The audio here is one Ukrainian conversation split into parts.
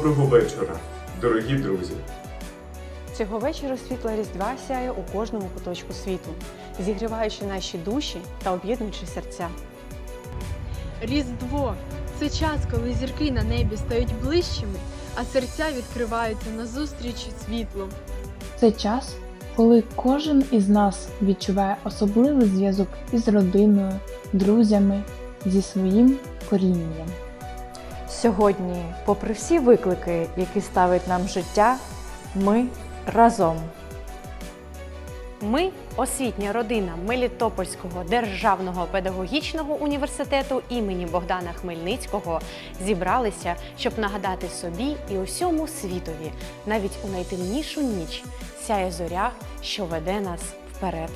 Доброго вечора, дорогі друзі! Цього вечора світло Різдва сяє у кожному куточку світу, зігріваючи наші душі та об'єднуючи серця. Різдво це час, коли зірки на небі стають ближчими, а серця відкриваються назустріч світлу. Це час, коли кожен із нас відчуває особливий зв'язок із родиною, друзями, зі своїм корінням. Сьогодні, попри всі виклики, які ставить нам життя, ми разом. Ми освітня родина Мелітопольського державного педагогічного університету імені Богдана Хмельницького зібралися, щоб нагадати собі і усьому світові, навіть у найтемнішу ніч сяє зоря, що веде нас вперед.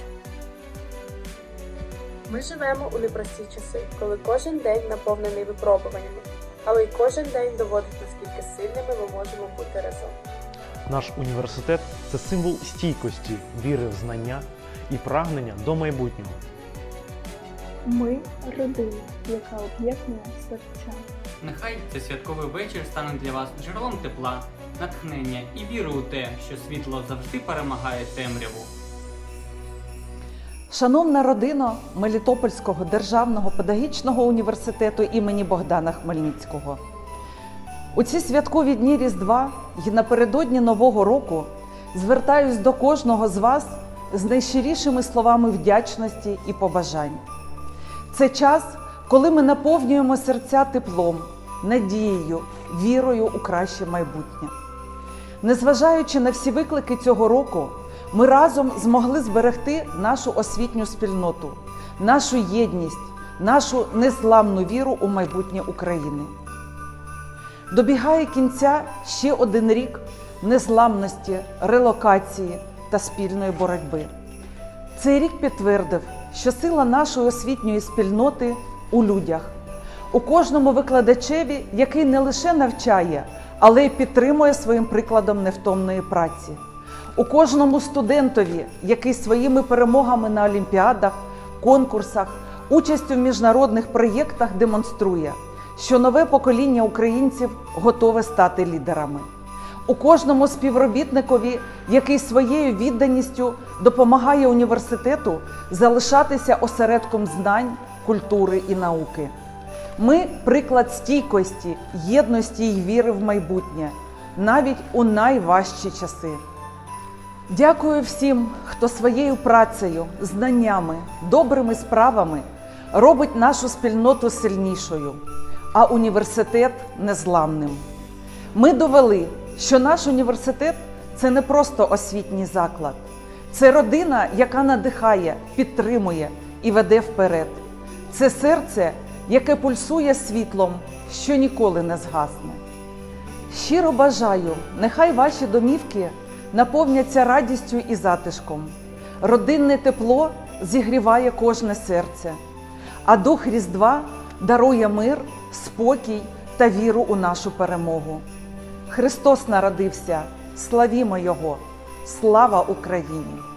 Ми живемо у непрості часи, коли кожен день наповнений випробуваннями, але й кожен день доводить, наскільки сильними ми можемо бути разом. Наш університет це символ стійкості, віри в знання і прагнення до майбутнього. Ми родина, яка об'єднує серця. Нехай цей святковий вечір стане для вас джерелом тепла, натхнення і віри у те, що світло завжди перемагає темряву. Шановна родина Мелітопольського державного педагогічного університету імені Богдана Хмельницького. У ці святкові дні Різдва і напередодні Нового року звертаюсь до кожного з вас з найщирішими словами вдячності і побажань. Це час, коли ми наповнюємо серця теплом, надією, вірою у краще майбутнє. Незважаючи на всі виклики цього року, ми разом змогли зберегти нашу освітню спільноту, нашу єдність, нашу незламну віру у майбутнє України. Добігає кінця ще один рік незламності, релокації та спільної боротьби. Цей рік підтвердив, що сила нашої освітньої спільноти у людях, у кожному викладачеві, який не лише навчає, але й підтримує своїм прикладом невтомної праці, у кожному студентові, який своїми перемогами на олімпіадах, конкурсах, участю в міжнародних проєктах демонструє, що нове покоління українців готове стати лідерами. У кожному співробітникові, який своєю відданістю допомагає університету залишатися осередком знань, культури і науки. Ми приклад стійкості, єдності і віри в майбутнє, навіть у найважчі часи. Дякую всім, хто своєю працею, знаннями, добрими справами робить нашу спільноту сильнішою, а університет незламним. Ми довели, що наш університет це не просто освітній заклад, це родина, яка надихає, підтримує і веде вперед. Це серце, яке пульсує світлом, що ніколи не згасне. Щиро бажаю, нехай ваші домівки наповняться радістю і затишком. Родинне тепло зігріває кожне серце, а дух Різдва дарує мир, спокій та віру у нашу перемогу. Христос народився, славімо Його! Слава Україні!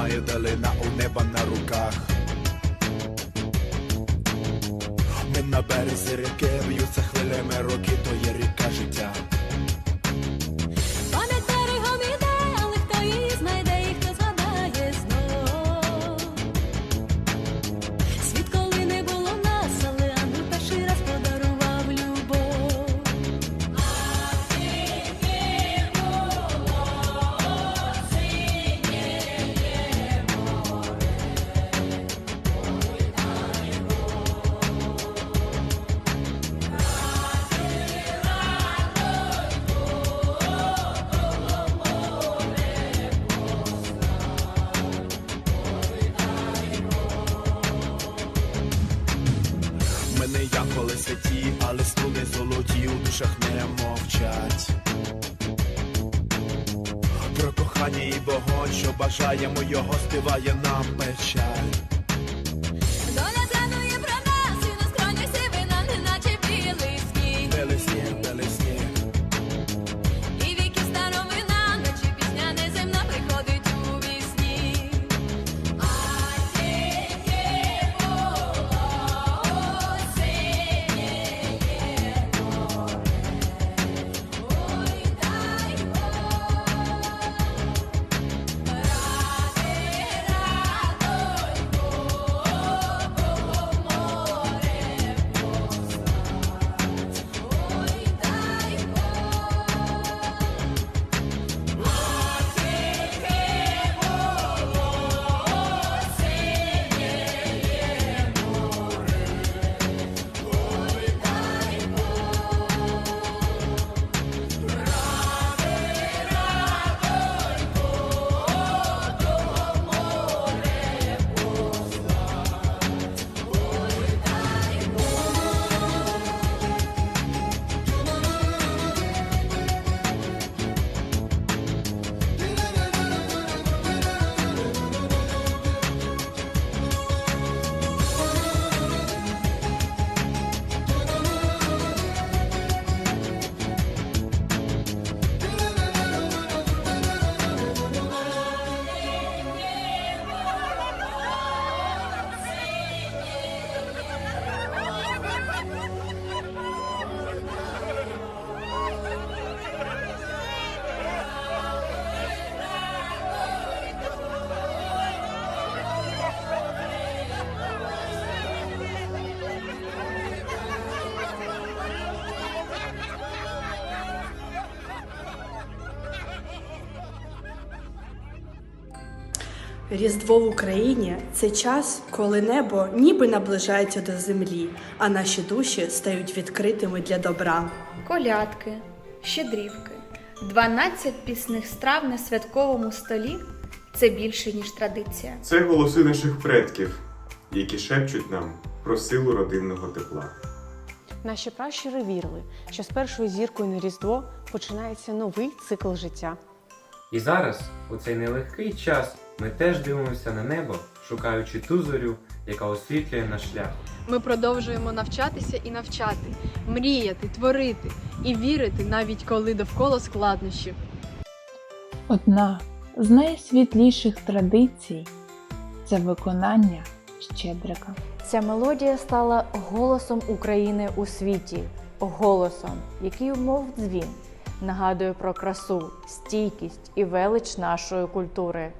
Moje o unewa бажаємо його, співає нам печаль. Різдво в Україні це час, коли небо ніби наближається до землі, а наші душі стають відкритими для добра. колядки, щедрівки, 12 пісних страв на святковому столі це більше, ніж традиція. Це голоси наших предків, які шепчуть нам про силу родинного тепла. Наші пращури вірили, що з першою зіркою на Різдво починається новий цикл життя. І зараз, у цей нелегкий час, ми теж дивимося на небо, шукаючи ту зорю, яка освітлює наш шлях. Ми продовжуємо навчатися і навчати, мріяти, творити і вірити, навіть коли довкола складнощі. Одна з найсвітліших традицій це виконання щедрика. Ця мелодія стала голосом України у світі, голосом, який, мов дзвін, нагадує про красу, стійкість і велич нашої культури.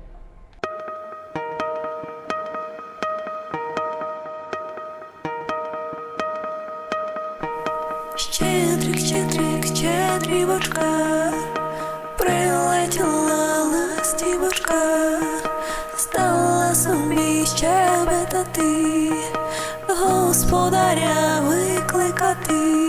Щедрівочка, прилетіла ластівочка, стала собі щебетати, господаря викликати,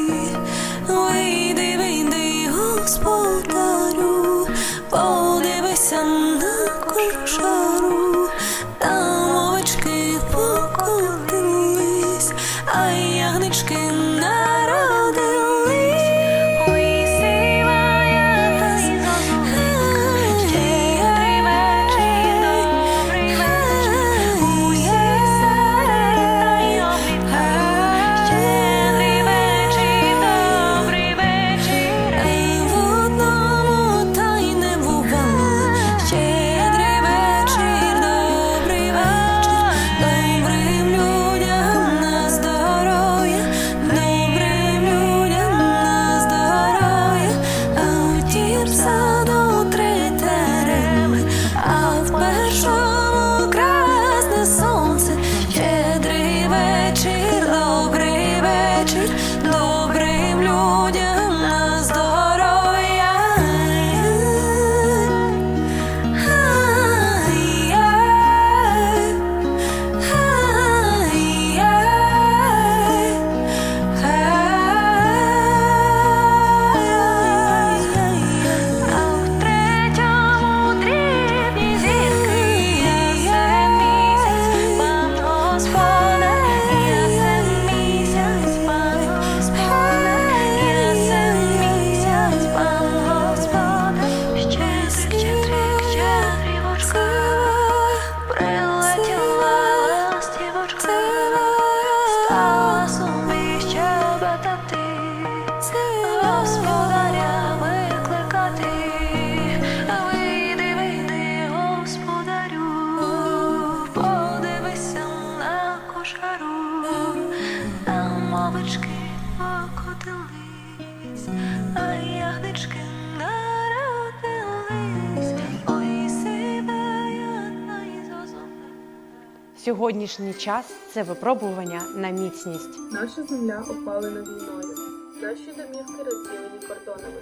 Сьогоднішній час це випробування на міцність. Наша земля опалена війною. Наші домівки розділені кордонами.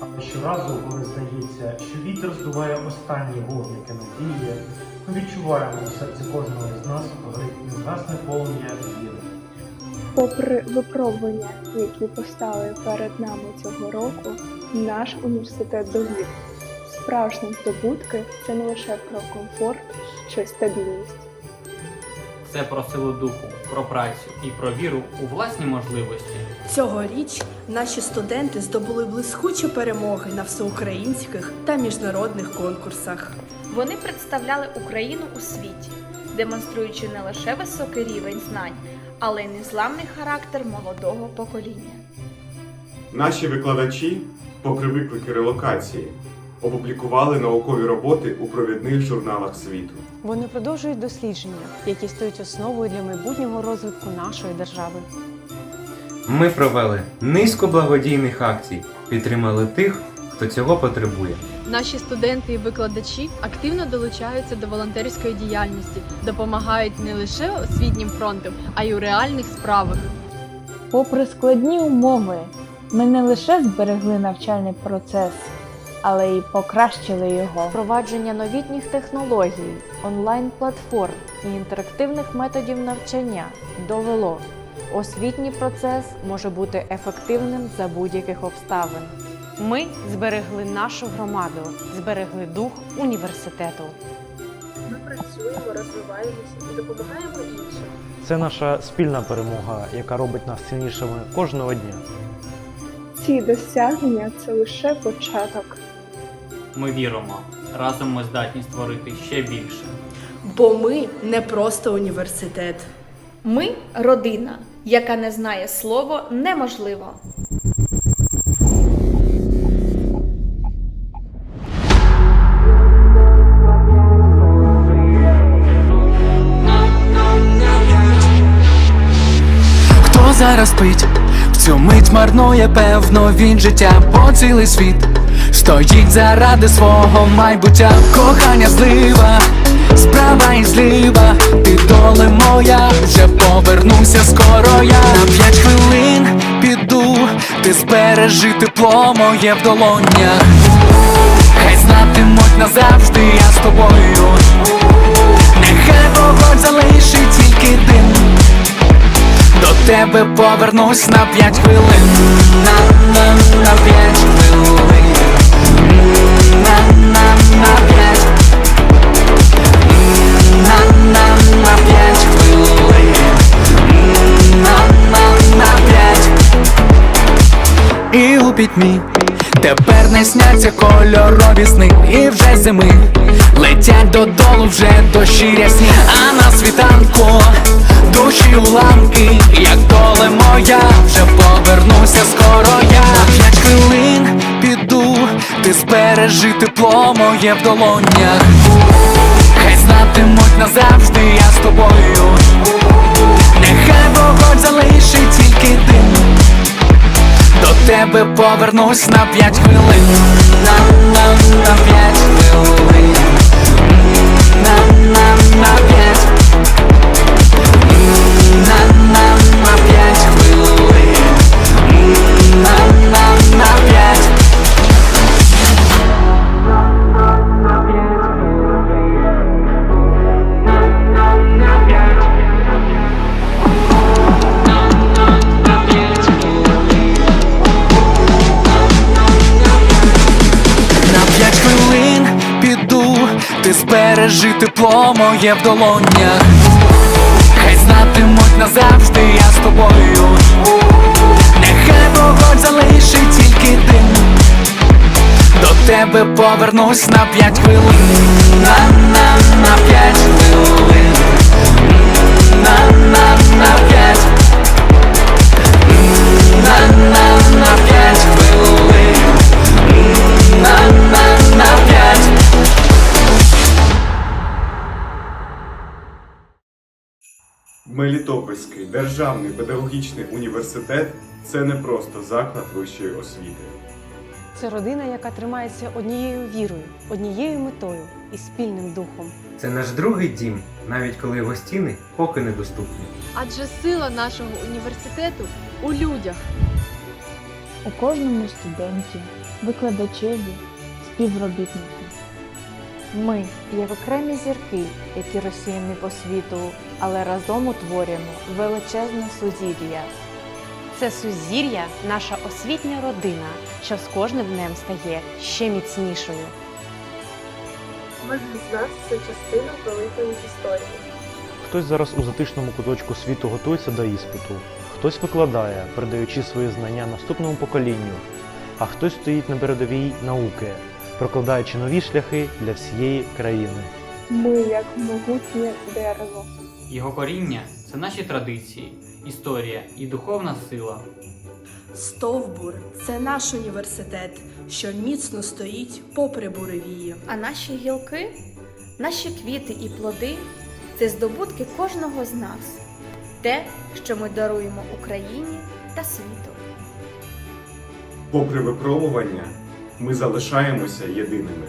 Але щоразу, коли здається, що вітер здуває останні вогники надії, ми відчуваємо у серці кожного з нас горить незгасне полум'я віри. Попри випробування, які постали перед нами цього року, наш університет довів. Справжні здобутки це не лише про комфорт чи стабільність. Це про силу духу, про працю і про віру у власні можливості. Цьогоріч наші студенти здобули блискучі перемоги на всеукраїнських та міжнародних конкурсах. Вони представляли Україну у світі, демонструючи не лише високий рівень знань, але й незламний характер молодого покоління. Наші викладачі, попри виклики релокації, опублікували наукові роботи у провідних журналах світу. Вони продовжують дослідження, які стають основою для майбутнього розвитку нашої держави. Ми провели низку благодійних акцій, підтримали тих, хто цього потребує. Наші студенти і викладачі активно долучаються до волонтерської діяльності, допомагають не лише освітнім фронтом, а й у реальних справах. Попри складні умови, ми не лише зберегли навчальний процес, але й покращили його. Впровадження новітніх технологій, онлайн-платформ і інтерактивних методів навчання довело, освітній процес може бути ефективним за будь-яких обставин. Ми зберегли нашу громаду, зберегли дух університету. Ми працюємо, розвиваємося і допомагаємо іншим. Це наша спільна перемога, яка робить нас сильнішими кожного дня. Ці досягнення це лише початок. Ми віримо, разом ми здатні створити ще більше. Бо ми не просто університет. Ми родина, яка не знає слово неможливо. Хто зараз спить, в цю мить марнує, певно, він життя по цілий світ. Стоїть заради свого майбуття, кохання злива, справа і зліва, ти доле моя, вже повернуся скоро я на п'ять хвилин піду, ти збережи тепло моє в долонях. Хай знатимуть назавжди я з тобою. Нехай вогонь залишить тільки дим. До тебе повернусь на п'ять хвилин. На, на, на п'ять на, у пітьмі. Тепер не сняться кольорові сни І вже зими. Летять додолу вже дощі рясні. А на світанку душі уламки. Як доле моя, вже повернуся скоро я. П'ять хвилин піду Ти збережи тепло моє в долонях. Хай знатимуть назавжди я з тобою. Нехай вогонь залишить тільки дим тебе повернусь на п'ять хвилин. На, на, на п'ять моє в долонях. Хай знатимуть назавжди я з тобою. Нехай вогонь залишить тільки дим. До тебе повернусь на п'ять хвилин. На, на, на п'ять Мелітопольський державний педагогічний університет це не просто заклад вищої освіти. Це родина, яка тримається однією вірою, однією метою і спільним духом. Це наш другий дім, навіть коли його стіни поки недоступні. Адже сила нашого університету у людях. У кожному студенті, викладачеві, співробітнику. Ми, як окремі зірки, які розсіяні по світу, але разом утворюємо величезне сузір'я. Це сузір'я наша освітня родина, що з кожним днем стає ще міцнішою. Кожен з нас це частина великої історії. Хтось зараз у затишному куточку світу готується до іспиту, хтось викладає, передаючи свої знання наступному поколінню, а хтось стоїть на передовій науки, прокладаючи нові шляхи для всієї країни. Ми як могутнє дерево. Його коріння це наші традиції, історія і духовна сила. Стовбур це наш університет, що міцно стоїть попри буревії. А наші гілки, наші квіти і плоди це здобутки кожного з нас, те, що ми даруємо Україні та світу. Попри випробування, ми залишаємося єдиними.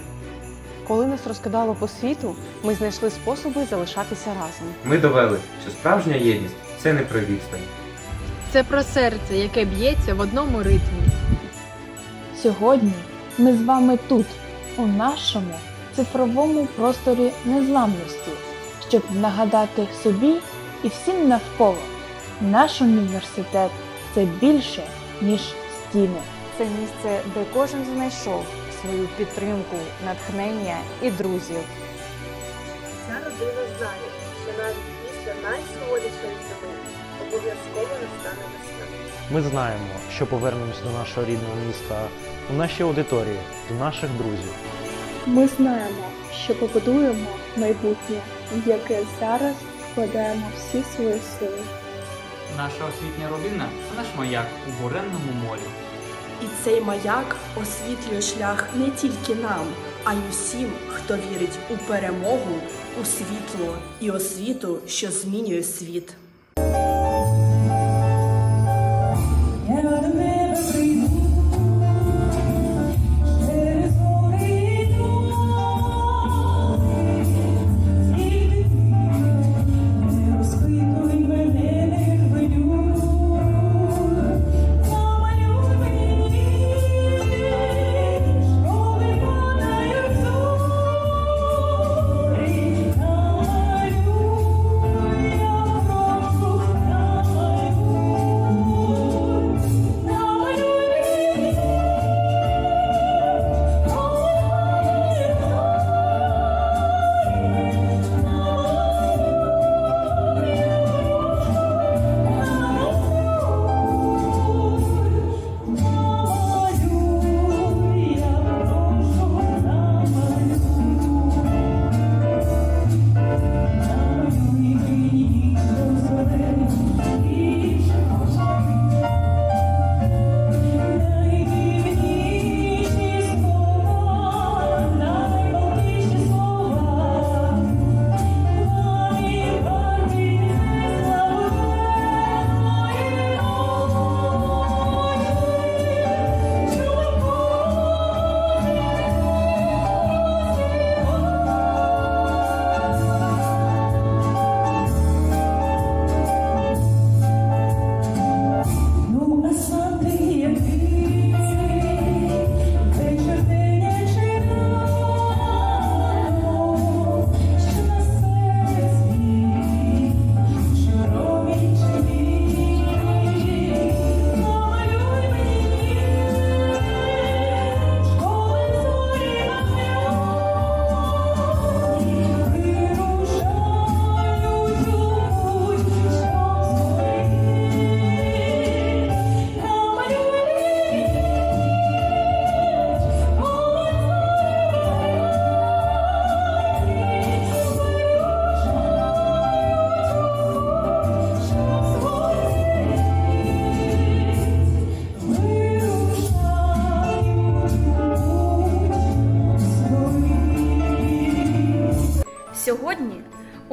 Коли нас розкидало по світу, ми знайшли способи залишатися разом. Ми довели, що справжня єдність це не про відстань. Це про серце, яке б'ється в одному ритмі. Сьогодні ми з вами тут, у нашому цифровому просторі незламності, щоб нагадати собі і всім навколо. Наш університет це більше, ніж стіни. Це місце, де кожен знайшов свою підтримку, натхнення і друзів. Ця родина знає, що навіть після найсуворішої зими обов'язково настане весна. Ми знаємо, що повернемось до нашого рідного міста, у нашій аудиторії, до наших друзів. Ми знаємо, що побудуємо майбутнє, в яке зараз вкладаємо всі свої сили. Наша освітня родина це наш маяк у буренному морі. І цей маяк освітлює шлях не тільки нам, а й усім, хто вірить у перемогу, у світло і освіту, що змінює світ.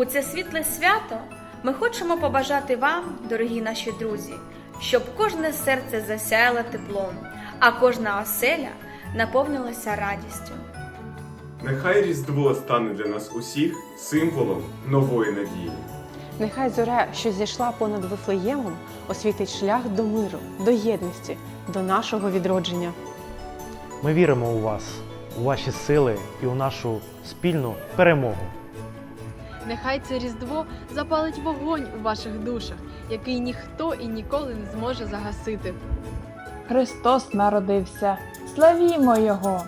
У це світле свято, ми хочемо побажати вам, дорогі наші друзі, щоб кожне серце засяяло теплом, а кожна оселя наповнилося радістю. Нехай Різдво стане для нас усіх символом нової надії. Нехай зоря, що зійшла понад Вифлеємом, освітить шлях до миру, до єдності, до нашого відродження. Ми віримо у вас, у ваші сили і у нашу спільну перемогу. Нехай це Різдво запалить вогонь у ваших душах, який ніхто і ніколи не зможе загасити. Христос народився. Славімо Його!